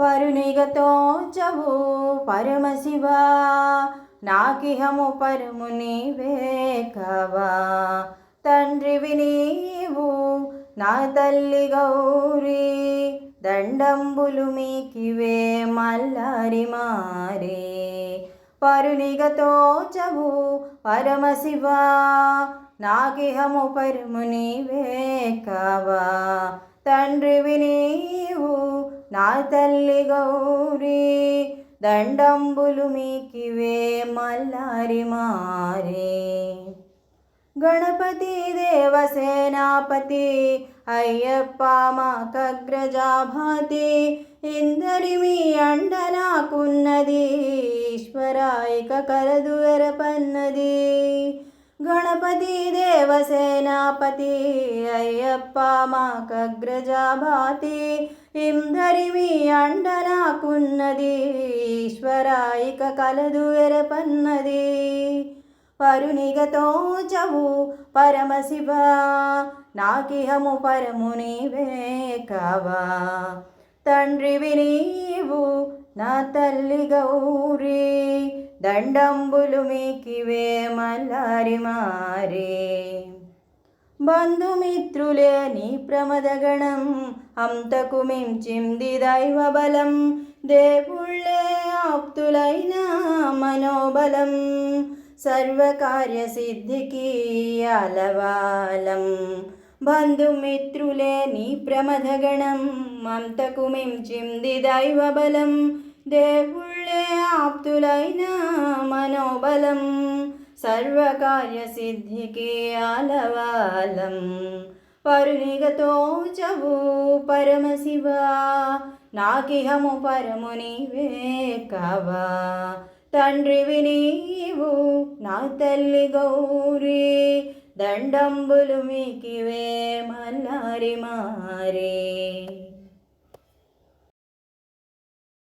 పరునిగతో చవు పరమశివ. నాకిహము పరము నీవే కావా. తండ్రివి నీవు నా తల్లి గౌరీ. దండంబులు మీకివే మల్లారి మారే. పరునిగతో చవు పరమశివ. నాకిహము పరము నీవే కావా. తండ్రివి నీవు నా తల్లి గౌరీ దండంబులు మీకివే మల్లారి మారే. గణపతి దేవసేనాపతి అయ్యప్ప మాకగ్రజాభాతి ఇందరి మీ అండ నాకున్నది ఈశ్వరాయిక కలదు వెరపన్నది గణపతి దేవసేనాపతి అయ్య అయ్యప్ప మాకగ్రజాభాతి ఇందరి మీ అండ నాకున్నది ఈశ్వరాయిక కలదు ఎరపన్నది. పరునిగతో చవు పరమశివ నాకిహము పరము నీవే కావా. తండ్రివి నీవు నా తల్లి గౌరీ దండంబులు మీకివే మల్లారి మారే. బంధుమిత్రులే నీ ప్రమదగణం. అంతకు మించింది దైవబలం దేవుళ్ళే ఆప్తులైన మనోబలం. సర్వకార్యసిద్ధికి అలవాలం. బంధుమిత్రులే నీ ప్రమదగణం. అంతకు మించింది దైవబలం దేవుళ్ళే ఆప్తులైన మనోబలం. సర్వకార్యసిద్ధికి ఆలవాలం పరునిగతో చవు పరమశివ నాకిహము పరము నీవే కావా తండ్రివి నీవు నా తల్లి గౌరీ దండంబులు మీకివే మల్లారి మారే